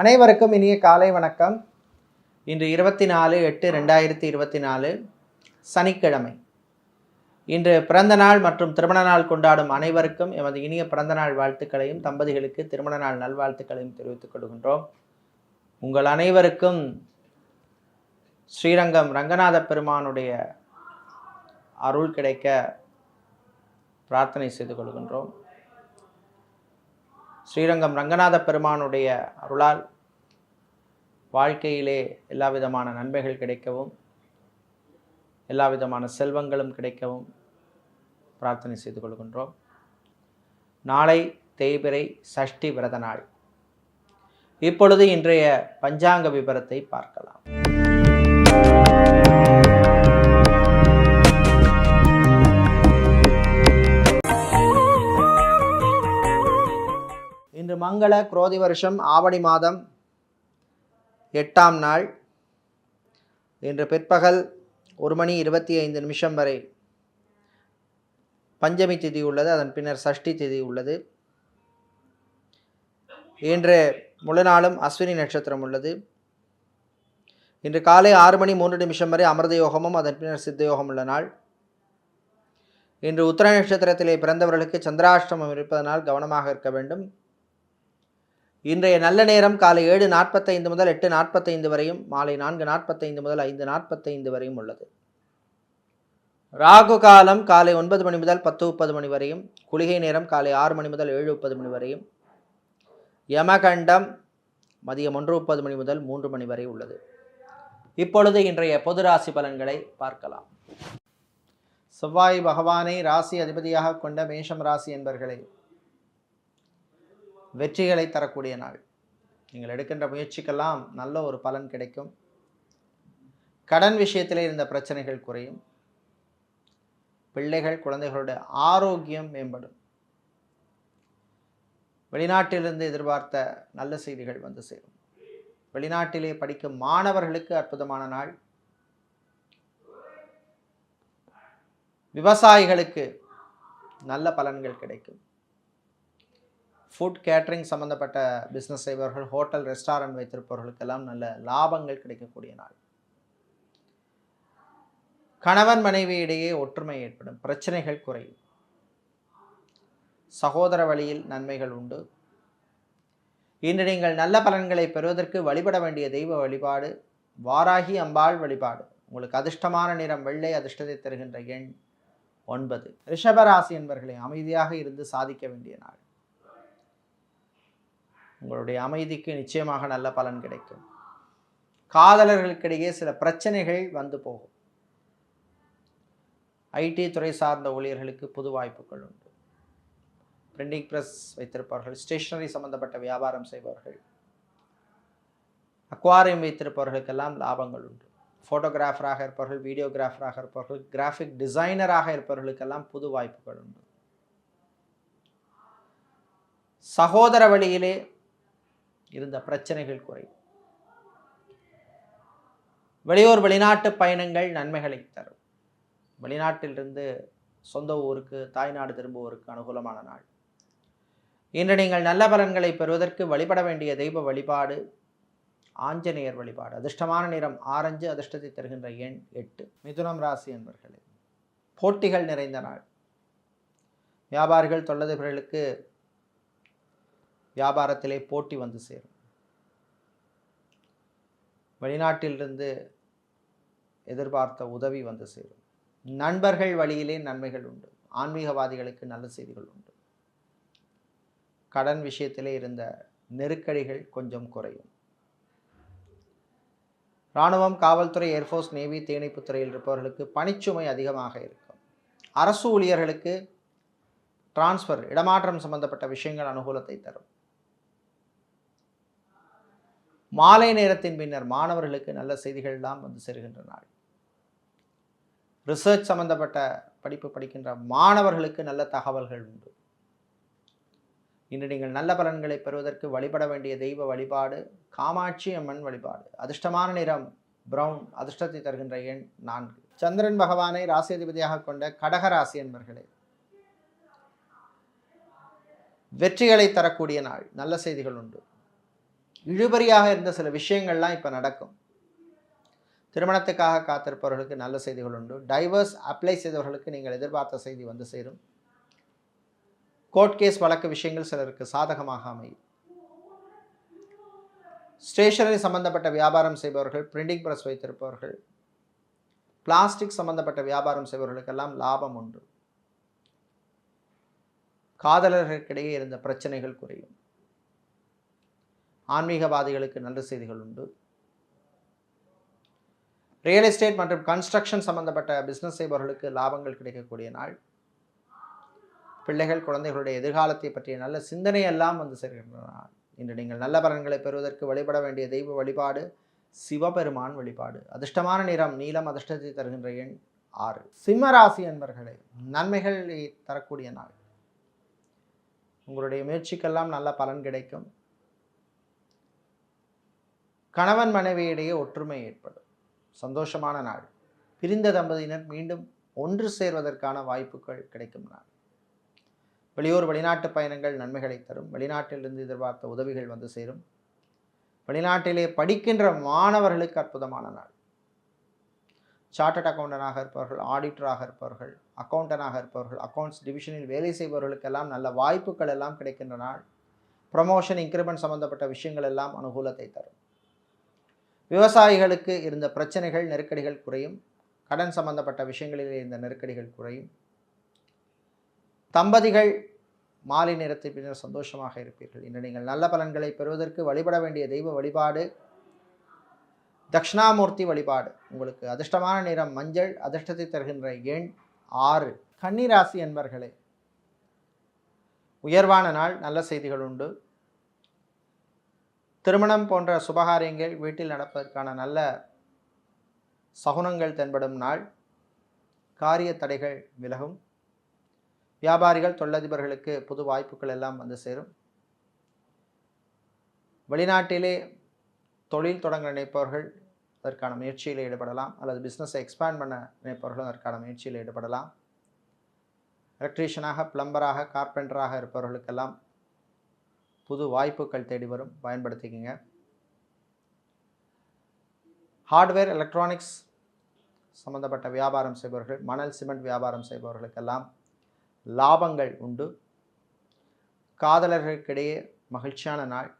அனைவருக்கும் இனிய காலை வணக்கம். இன்று இருபத்தி நாலு எட்டு ரெண்டாயிரத்தி இருபத்தி நாலு சனிக்கிழமை. இன்று பிறந்த நாள் மற்றும் திருமண நாள் கொண்டாடும் அனைவருக்கும் எமது இனிய பிறந்த நாள் வாழ்த்துக்களையும் தம்பதிகளுக்கு திருமண நாள் நல்வாழ்த்துக்களையும் தெரிவித்துக் கொள்கின்றோம். உங்கள் அனைவருக்கும் ஸ்ரீரங்கம் ரங்கநாத பெருமானுடைய அருள் கிடைக்க பிரார்த்தனை செய்து கொள்கின்றோம். ஸ்ரீரங்கம் ரங்கநாத பெருமானுடைய அருளால் வாழ்க்கையிலே எல்லா விதமான நன்மைகள் கிடைக்கவும் எல்லா விதமான செல்வங்களும் கிடைக்கவும் பிரார்த்தனை செய்து கொள்கின்றோம். நாளை தேய்பிரை சஷ்டி விரத நாள். இப்பொழுது இன்றைய பஞ்சாங்க விபரத்தை பார்க்கலாம். மங்கள குரோதி வருஷம் ஆவணி மாதம் எட்டாம் நாள் இன்று பிற்பகல் ஒரு மணி இருபத்தி ஐந்து நிமிஷம் வரை பஞ்சமி திதி உள்ளது அதன் பின்னர் சஷ்டி திதி உள்ளது. இன்று முழு நாளும் அஸ்வினி நட்சத்திரம் உள்ளது. இன்று காலை ஆறு மணி மூன்று நிமிஷம் வரை அமிர்த யோகமும் அதன் பின்னர் சித்த யோகம் உள்ள நாள். இன்று உத்தர நட்சத்திரத்திலே பிறந்தவர்களுக்கு சந்திராஷ்டமம் இருப்பதனால் கவனமாக இருக்க வேண்டும். இன்றைய நல்ல நேரம் காலை ஏழு நாற்பத்தைந்து முதல் எட்டு நாற்பத்தைந்து வரையும் மாலை நான்கு நாற்பத்தைந்து முதல் ஐந்து நாற்பத்தைந்து வரையும் உள்ளது. ராகு காலம் காலை ஒன்பது மணி முதல் பத்து முப்பது மணி வரையும் குளிகை நேரம் காலை ஆறு மணி முதல் ஏழு முப்பது மணி வரையும் யமகண்டம் மதியம் ஒன்று முப்பது மணி முதல் மூன்று மணி வரை உள்ளது. இப்பொழுது இன்றைய பொது ராசி பலன்களை பார்க்கலாம். செவ்வாய் பகவானை ராசி அதிபதியாக கொண்ட மேஷம் ராசி என்பர்களே வெற்றிகளை தரக்கூடிய நாள். நீங்கள் எடுக்கின்ற முயற்சிக்கெல்லாம் நல்ல ஒரு பலன் கிடைக்கும். கடன் விஷயத்திலே இருந்த பிரச்சனைகள் குறையும். பிள்ளைகள் குழந்தைகளுடைய ஆரோக்கியம் மேம்படும். வெளிநாட்டிலிருந்து எதிர்பார்த்த நல்ல செய்திகள் வந்து சேரும். வெளிநாட்டிலே படிக்கும் மாணவர்களுக்கு அற்புதமான நாள். விவசாயிகளுக்கு நல்ல பலன்கள் கிடைக்கும். ஃபுட் கேட்ரிங் சம்மந்தப்பட்ட பிஸ்னஸ் செய்பவர்கள் ஹோட்டல் ரெஸ்டாரண்ட் வைத்திருப்பவர்களுக்கெல்லாம் நல்ல லாபங்கள் கிடைக்கக்கூடிய நாள். கணவன் மனைவி இடையே ஒற்றுமை ஏற்படும். பிரச்சனைகள் குறையும். சகோதர வழியில் நன்மைகள் உண்டு. இன்று நீங்கள் நல்ல பலன்களை பெறுவதற்கு வழிபட வேண்டிய தெய்வ வழிபாடு வாராகி அம்பாள் வழிபாடு. உங்களுக்கு அதிர்ஷ்டமான நிறம் வெள்ளை அதிர்ஷ்டத்தை தருகின்ற எண் ஒன்பது. ரிஷபராசி என்பர்களை அமைதியாக இருந்து சாதிக்க வேண்டிய நாள். உங்களுடைய அமைதிக்கு நிச்சயமாக நல்ல பலன் கிடைக்கும். காதலர்களுக்கிடையே சில பிரச்சனைகள் வந்து போகும். ஐடி துறை சார்ந்த ஊழியர்களுக்கு புது வாய்ப்புகள் உண்டு. பிரிண்டிங் ப்ரெஸ் வைத்திருப்பவர்கள் ஸ்டேஷனரி சம்பந்தப்பட்ட வியாபாரம் செய்பவர்கள் அக்வாரியம் வைத்திருப்பவர்களுக்கெல்லாம் லாபங்கள் உண்டு. ஃபோட்டோகிராஃபராக இருப்பவர்கள் வீடியோகிராஃபராக இருப்பவர்கள் கிராஃபிக் டிசைனராக இருப்பவர்களுக்கெல்லாம் புது வாய்ப்புகள் உண்டு. சகோதர வழியிலே இருந்த பிரச்சனைகள் குறையும். வெளியூர் வெளிநாட்டு பயணங்கள் நன்மைகளை தரும். வெளிநாட்டிலிருந்து சொந்த ஊருக்கு தாய்நாடு திரும்புவோருக்கு அனுகூலமான நாள். இன்று நீங்கள் நல்ல பலன்களை பெறுவதற்கு வழிபட வேண்டிய தெய்வ வழிபாடு ஆஞ்சநேயர் வழிபாடு. அதிர்ஷ்டமான நிறம் ஆரஞ்சு அதிர்ஷ்டத்தை தருகின்ற எண் எட்டு. மிதுனம் ராசி என்பர்களே போட்டிகள் நிறைந்த நாள். வியாபாரிகள் தொல்லதிபர்களுக்கு வியாபாரத்திலே போட்டி வந்து சேரும். வெளிநாட்டிலிருந்து எதிர்பார்த்த உதவி வந்து சேரும். நண்பர்கள் வழியிலே நன்மைகள் உண்டு. ஆன்மீகவாதிகளுக்கு நல்ல செய்திகள் உண்டு. கடன் விஷயத்திலே இருந்த நெருக்கடிகள் கொஞ்சம் குறையும். இராணுவம் காவல்துறை ஏர்ஃபோர்ஸ் நேவி தீயணைப்புத் துறையில் இருப்பவர்களுக்கு பணிச்சுமை அதிகமாக இருக்கும். அரசு ஊழியர்களுக்கு டிரான்ஸ்ஃபர் இடமாற்றம் சம்பந்தப்பட்ட விஷயங்கள் அனுகூலத்தை தரும். மாலை நேரத்தின் பின்னர் மாணவர்களுக்கு நல்ல செய்திகள்லாம் வந்து சேருகின்ற நாள். ரிசர்ச் சம்பந்தப்பட்ட படிப்பு படிக்கின்ற மாணவர்களுக்கு நல்ல தகவல்கள் உண்டு. இன்று நீங்கள் நல்ல பலன்களை பெறுவதற்கு வழிபட வேண்டிய தெய்வ வழிபாடு காமாட்சி அம்மன் வழிபாடு. அதிர்ஷ்டமான நிறம் பிரவுன் அதிர்ஷ்டத்தை தருகின்ற எண் நான்கு. சந்திரன் பகவானை ராசியதிபதியாக கொண்ட கடகராசி என்பர்களே. வெற்றிகளை தரக்கூடிய நாள். நல்ல செய்திகள் உண்டு. இழுபறியாக இருந்த சில விஷயங்கள்லாம் இப்போ நடக்கும். திருமணத்துக்காக காத்திருப்பவர்களுக்கு நல்ல செய்திகள் உண்டு. டைவர்ஸ் அப்ளை செய்தவர்களுக்கு நீங்கள் எதிர்பார்த்த செய்தி வந்து சேரும். கோர்ட் கேஸ் வழக்கு விஷயங்கள் சிலருக்கு சாதகமாக அமையும். ஸ்டேஷனரி சம்பந்தப்பட்ட வியாபாரம் செய்பவர்கள் பிரிண்டிங் ப்ரெஸ் வைத்திருப்பவர்கள் பிளாஸ்டிக் சம்பந்தப்பட்ட வியாபாரம் செய்பவர்களுக்கெல்லாம் லாபம் உண்டு. காதலர்களுக்கிடையே இருந்த பிரச்சனைகள் குறையும். ஆன்மீகவாதிகளுக்கு நல்ல செய்திகள் உண்டு. ரியல் எஸ்டேட் மற்றும் கன்ஸ்ட்ரக்ஷன் சம்பந்தப்பட்ட பிஸ்னஸ் செய்பவர்களுக்கு லாபங்கள் கிடைக்கக்கூடிய நாள். பிள்ளைகள் குழந்தைகளுடைய எதிர்காலத்தை பற்றிய நல்ல சிந்தனை எல்லாம் வந்து சேர்கின்ற நாள். இன்று நீங்கள் நல்ல பலன்களை பெறுவதற்கு வழிபட வேண்டிய தெய்வ வழிபாடு சிவபெருமான் வழிபாடு. அதிர்ஷ்டமான நிறம் நீலம் அதிர்ஷ்டத்தை தருகின்ற எண் ஆறு. சிம்ம ராசி என்பர்களே நன்மைகள் தரக்கூடிய நாள். உங்களுடைய முயற்சிக்கெல்லாம் நல்ல பலன் கிடைக்கும். கணவன் மனைவியிடையே ஒற்றுமை ஏற்படும். சந்தோஷமான நாள். பிரிந்த தம்பதியினர் மீண்டும் ஒன்று சேர்வதற்கான வாய்ப்புகள் கிடைக்கும் நாள். வெளியூர் வெளிநாட்டு பயணங்கள் நன்மைகளை தரும். வெளிநாட்டிலிருந்து எதிர்பார்த்த உதவிகள் வந்து சேரும். வெளிநாட்டிலே படிக்கின்ற மாணவர்களுக்கு அற்புதமான நாள். சார்ட்டட் அக்கௌண்டனாக இருப்பவர்கள் ஆடிட்டராக இருப்பவர்கள் அக்கௌண்டனாக இருப்பவர்கள் அக்கௌண்ட்ஸ் டிவிஷனில் வேலை செய்பவர்களுக்கெல்லாம் நல்ல வாய்ப்புகள் எல்லாம் கிடைக்கின்ற நாள். ப்ரமோஷன் இன்க்ரிமெண்ட் சம்பந்தப்பட்ட விஷயங்கள் எல்லாம் அனுகூலத்தை தரும். விவசாயிகளுக்கு இருந்த பிரச்சனைகள் நெருக்கடிகள் குறையும். கடன் சம்பந்தப்பட்ட விஷயங்களிலே இருந்த நெருக்கடிகள் குறையும். தம்பதிகள் மாலை நேரத்தை பின்னர் சந்தோஷமாக இருப்பீர்கள். இன்று நீங்கள் நல்ல பலன்களை பெறுவதற்கு வழிபட வேண்டிய தெய்வ வழிபாடு தக்ஷணாமூர்த்தி வழிபாடு. உங்களுக்கு அதிர்ஷ்டமான நிறம் மஞ்சள் அதிர்ஷ்டத்தை தருகின்ற எண் ஆறு. கன்னிராசி என்பர்களே உயர்வான நாள் நல்ல செய்திகள் உண்டு. திருமணம் போன்ற சுபகாரியங்கள் வீட்டில் நடப்பதற்கான நல்ல சகுனங்கள் தென்படும் நாள். காரிய தடைகள் விலகும். வியாபாரிகள் தொழிலதிபர்களுக்கு புது வாய்ப்புகள் எல்லாம் வந்து சேரும். வெளிநாட்டிலே தொழில் தொடங்க நினைப்பவர்கள் அதற்கான முயற்சியில் ஈடுபடலாம். அல்லது பிஸ்னஸை எக்ஸ்பேண்ட் பண்ண நினைப்பவர்களும் அதற்கான முயற்சியில் ஈடுபடலாம். எலக்ட்ரீஷியனாக பிளம்பராக கார்பெண்டராக இருப்பவர்களுக்கெல்லாம் புது வாய்ப்புகள் தேடி வரும். பயன்படுத்திக்கங்க. ஹார்ட்வேர் எலக்ட்ரானிக்ஸ் சம்பந்தப்பட்ட வியாபாரம் செய்பவர்கள் மணல் சிமெண்ட் வியாபாரம் செய்பவர்களுக்கெல்லாம் லாபங்கள் உண்டு. காதலர்களுக்கிடையே மகிழ்ச்சியான நாள்.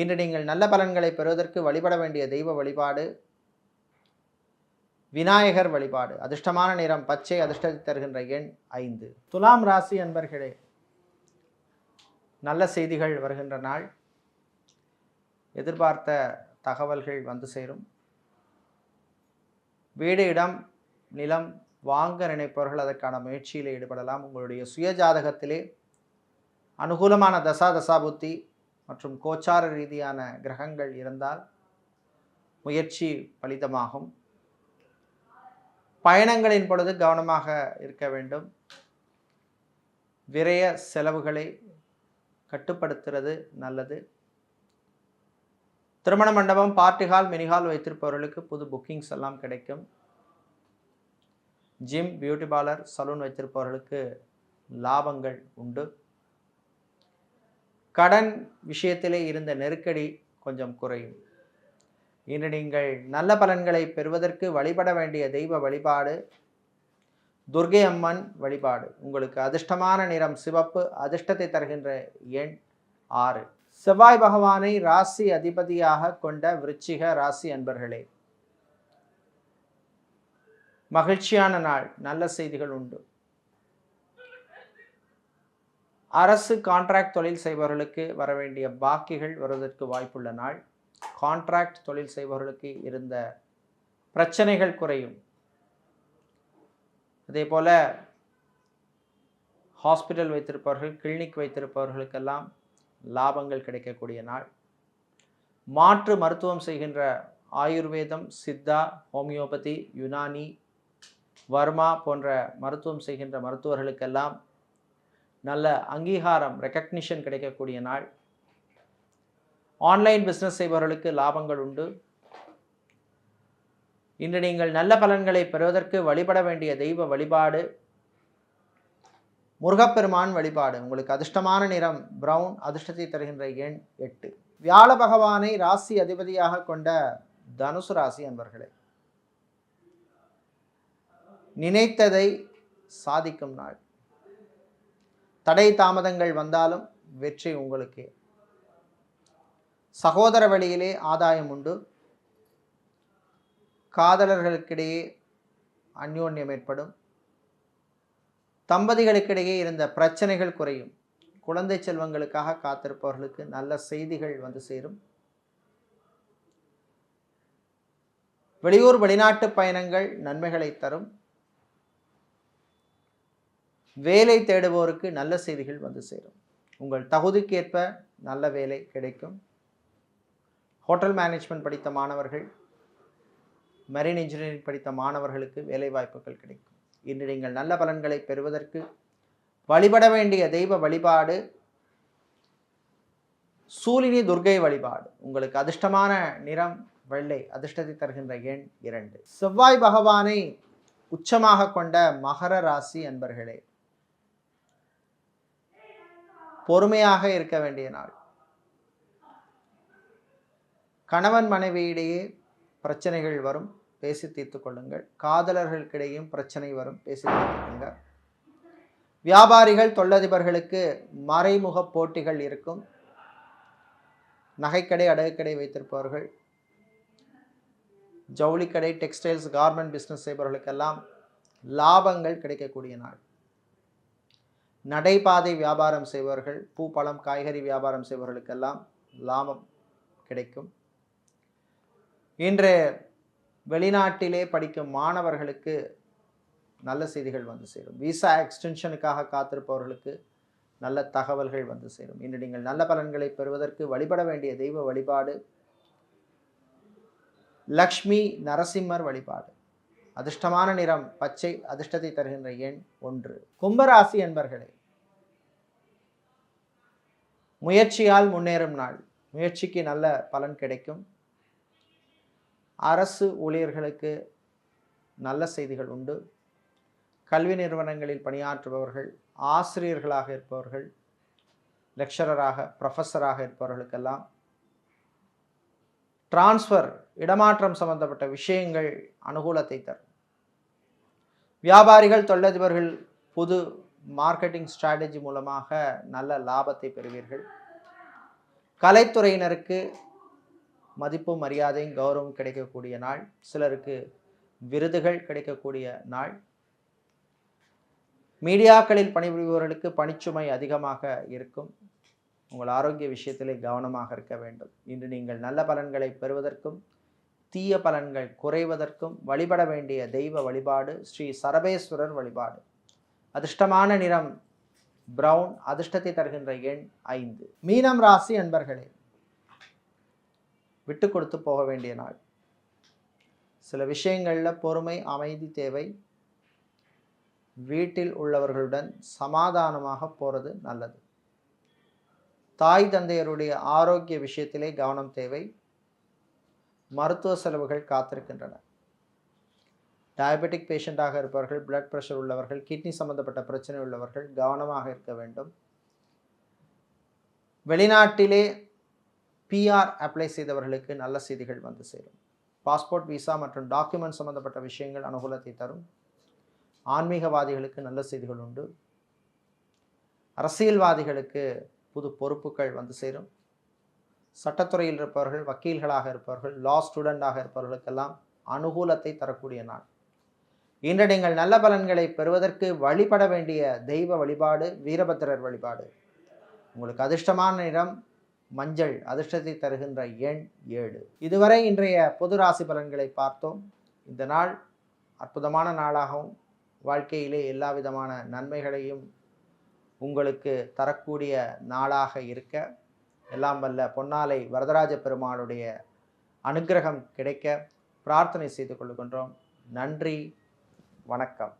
இன்று நீங்கள் நல்ல பலன்களை பெறுவதற்கு வழிபட வேண்டிய தெய்வ வழிபாடு விநாயகர் வழிபாடு. அதிர்ஷ்டமான நிறம் பச்சை அதிர்ஷ்டத்தை தருகின்ற எண் ஐந்து. துலாம் ராசி அன்பர்களே நல்ல செய்திகள் வருகின்ற நாள். எதிர்பார்த்த தகவல்கள் வந்து சேரும். வீடு இடம் நிலம் வாங்க நினைப்பவர்கள் அதற்கான முயற்சியில் ஈடுபடலாம். உங்களுடைய சுய ஜாதகத்திலே அனுகூலமான தசா தசாபுத்தி மற்றும் கோச்சார ரீதியான கிரகங்கள் இருந்தால் முயற்சி பலிதமாகும். பயணங்களின் பொழுது கவனமாக இருக்க வேண்டும். விரய செலவுகளை கட்டுப்படுத்துறது நல்லது. திருமண மண்டபம் பார்ட்டி ஹால் மினிஹால் வைத்திருப்பவர்களுக்கு புது புக்கிங்ஸ் எல்லாம் கிடைக்கும். ஜிம் பியூட்டி பார்லர் சலூன் வைத்திருப்பவர்களுக்கு லாபங்கள் உண்டு. கடன் விஷயத்திலே இருந்த நெருக்கடி கொஞ்சம் குறையும். இன்று நீங்கள் நல்ல பலன்களை பெறுவதற்கு வழிபட வேண்டிய தெய்வ வழிபாடு துர்கை அம்மன் வழிபாடு. உங்களுக்கு அதிர்ஷ்டமான நிறம் சிவப்பு அதிர்ஷ்டத்தை தருகின்ற எண் ஆறு. செவ்வாய் பகவானை ராசி அதிபதியாக கொண்ட விருச்சிக ராசி அன்பர்களே மகிழ்ச்சியான நாள் நல்ல செய்திகள் உண்டு. அரசு கான்ட்ராக்ட் தொழில் செய்பவர்களுக்கு வர வேண்டிய பாக்கிகள் வருவதற்கு வாய்ப்புள்ள நாள். கான்ட்ராக்ட் தொழில் செய்பவர்களுக்கு இருந்த பிரச்சனைகள் குறையும். அதே போல் ஹாஸ்பிட்டல் வைத்திருப்பவர்கள் கிளினிக் வைத்திருப்பவர்களுக்கெல்லாம் லாபங்கள் கிடைக்கக்கூடிய நாள். மாற்று மருத்துவம் செய்கின்ற ஆயுர்வேதம் சித்தா ஹோமியோபதி யுனானி வர்மா போன்ற மருத்துவம் செய்கின்ற மருத்துவர்களுக்கெல்லாம் நல்ல அங்கீகாரம் ரெக்கக்னிஷன் கிடைக்கக்கூடிய நாள். ஆன்லைன் பிஸ்னஸ் செய்பவர்களுக்கு லாபங்கள் உண்டு. இன்று நீங்கள் நல்ல பலன்களை பெறுவதற்கு வழிபட வேண்டிய தெய்வ வழிபாடு. முருகப்பெருமான் வழிபாடு. உங்களுக்கு அதிர்ஷ்டமான நிறம் பிரவுன் அதிர்ஷ்டத்தை தருகின்ற எண் எட்டு. வியாழ பகவானை ராசி அதிபதியாக கொண்ட தனுசு ராசி அன்பர்களே நினைத்ததை சாதிக்கும் நாள். தடை தாமதங்கள் வந்தாலும் வெற்றி உங்களுக்கே. சகோதர வழியிலே ஆதாயம் உண்டு. காதலர்களுக்கிடையே அந்யோன்யம் ஏற்படும். தம்பதிகளுக்கிடையே இருந்த பிரச்சனைகள் குறையும். குழந்தை செல்வங்களுக்காக காத்திருப்பவர்களுக்கு நல்ல செய்திகள் வந்து சேரும். வெளியூர் வெளிநாட்டு பயணங்கள் நன்மைகளை தரும். வேலை தேடுவோருக்கு நல்ல செய்திகள் வந்து சேரும். உங்கள் தகுதிக்கேற்ப நல்ல வேலை கிடைக்கும். ஹோட்டல் மேனேஜ்மெண்ட் படித்த மாணவர்கள் மெரின் இன்ஜினியரிங் படித்த மாணவர்களுக்கு வேலைவாய்ப்புகள் கிடைக்கும். இன்று நீங்கள் நல்ல பலன்களை பெறுவதற்கு வழிபட வேண்டிய தெய்வ வழிபாடு சூலினி துர்கை வழிபாடு. உங்களுக்கு அதிர்ஷ்டமான நிறம் வெள்ளை அதிர்ஷ்டத்தை தருகின்ற எண் இரண்டு. செவ்வாய் பகவானை உச்சமாக கொண்ட மகர ராசி அன்பர்களே பொறுமையாக இருக்க வேண்டிய நாள். கணவன் மனைவியிடையே பிரச்சனைகள் வரும். பேசி தீர்த்து கொள்ளுங்கள். காதலர்களுக்கிடையும் பிரச்சனை வரும். பேசி தீர்த்து கொள்ளுங்கள். வியாபாரிகள் தொழிலதிபர்களுக்கு மறைமுக போட்டிகள் இருக்கும். நகைக்கடை அடகுக்கடை வைத்திருப்பவர்கள் ஜவுளிக்கடை டெக்ஸ்டைல்ஸ் கார்மெண்ட் பிஸ்னஸ் செய்பவர்களுக்கெல்லாம் லாபங்கள் கிடைக்கக்கூடிய நாள். நடைபாதை வியாபாரம் செய்பவர்கள் பூ பழம் காய்கறி வியாபாரம் செய்பவர்களுக்கெல்லாம் லாபம் கிடைக்கும். இன்று வெளிநாட்டிலே படிக்கும் மாணவர்களுக்கு நல்ல செய்திகள் வந்து சேரும். விசா எக்ஸ்டென்ஷனுக்காக காத்திருப்பவர்களுக்கு நல்ல தகவல்கள் வந்து சேரும். இன்று நீங்கள் நல்ல பலன்களை பெறுவதற்கு வழிபட வேண்டிய தெய்வ வழிபாடு லக்ஷ்மி நரசிம்மர் வழிபாடு. அதிர்ஷ்டமான நிறம் பச்சை அதிர்ஷ்டத்தை தருகின்ற எண் ஒன்று. கும்பராசி என்பர்களே முயற்சியால் முன்னேறும் நாள். முயற்சிக்கு நல்ல பலன் கிடைக்கும். அரசு ஊழியர்களுக்கு நல்ல செய்திகள் உண்டு. கல்வி நிறுவனங்களில் பணியாற்றுபவர்கள் ஆசிரியர்களாக இருப்பவர்கள் லெக்சரராக ப்ரொஃபஸராக இருப்பவர்களுக்கெல்லாம் டிரான்ஸ்ஃபர் இடமாற்றம் சம்பந்தப்பட்ட விஷயங்கள் அனுகூலத்தை தரும். வியாபாரிகள் தொழிலதிபர்கள் புது மார்க்கெட்டிங் ஸ்ட்ராட்டஜி மூலமாக நல்ல லாபத்தை பெறுவீர்கள். கலைத்துறையினருக்கு மதிப்பும் மரியாதையும் கௌரவம் கிடைக்கக்கூடிய நாள். சிலருக்கு விருதுகள் கிடைக்கக்கூடிய நாள். மீடியாக்களில் பணிபுரிபவர்களுக்கு பணிச்சுமை அதிகமாக இருக்கும். உங்கள் ஆரோக்கிய விஷயத்திலே கவனமாக இருக்க வேண்டும். இன்று நீங்கள் நல்ல பலன்களை பெறுவதற்கும் தீய பலன்கள் குறைவதற்கும் வழிபட வேண்டிய தெய்வ வழிபாடு ஸ்ரீ சரபேஸ்வரர் வழிபாடு. அதிர்ஷ்டமான நிறம் பிரவுன் அதிர்ஷ்டத்தை தருகின்ற எண் ஐந்து. மீனம் ராசி அன்பர்களே விட்டு கொடுத்து போக வேண்டிய நாள். சில விஷயங்களில் பொறுமை அமைதி தேவை வீட்டில் உள்ளவர்களுடன் சமாதானமாக போகிறது நல்லது. தாய் தந்தையருடைய ஆரோக்கிய விஷயத்திலே கவனம் தேவை. மருத்துவ செலவுகள் காத்திருக்கின்றன. டயபெட்டிக் பேஷண்ட்டாக இருப்பவர்கள் பிளட் ப்ரெஷர் உள்ளவர்கள் கிட்னி சம்பந்தப்பட்ட பிரச்சனை உள்ளவர்கள் கவனமாக இருக்க வேண்டும். வெளிநாட்டிலே பிஆர் அப்ளை செய்தவர்களுக்கு நல்ல செய்திகள் வந்து சேரும். பாஸ்போர்ட் விசா மற்றும் டாக்குமெண்ட் சம்பந்தப்பட்ட விஷயங்கள் அனுகூலத்தை தரும். ஆன்மீகவாதிகளுக்கு நல்ல செய்திகள் உண்டு. அரசியல்வாதிகளுக்கு புது பொறுப்புகள் வந்து சேரும். சட்டத்துறையில் இருப்பவர்கள் வக்கீல்களாக இருப்பவர்கள் லா ஸ்டூடெண்டாக இருப்பவர்களுக்கெல்லாம் அனுகூலத்தை தரக்கூடிய நாள். இன்று நீங்கள் நல்ல பலன்களை பெறுவதற்கு வழிபட வேண்டிய தெய்வ வழிபாடு வீரபத்திரர் வழிபாடு. உங்களுக்கு அதிர்ஷ்டமான நிறம் மஞ்சள் அதிர்ஷ்டத்தை தருகின்ற எண் ஏழு. இதுவரை இன்றைய பொது ராசி பலன்களை பார்த்தோம். இந்த நாள் அற்புதமான நாளாகவும் வாழ்க்கையிலே எல்லா விதமான நன்மைகளையும் உங்களுக்கு தரக்கூடிய நாளாக இருக்க எல்லாம் வல்ல பொன்னாலை வரதராஜ பெருமாளுடைய அனுக்கிரகம் கிடைக்க பிரார்த்தனை செய்து கொள்கின்றோம். நன்றி வணக்கம்.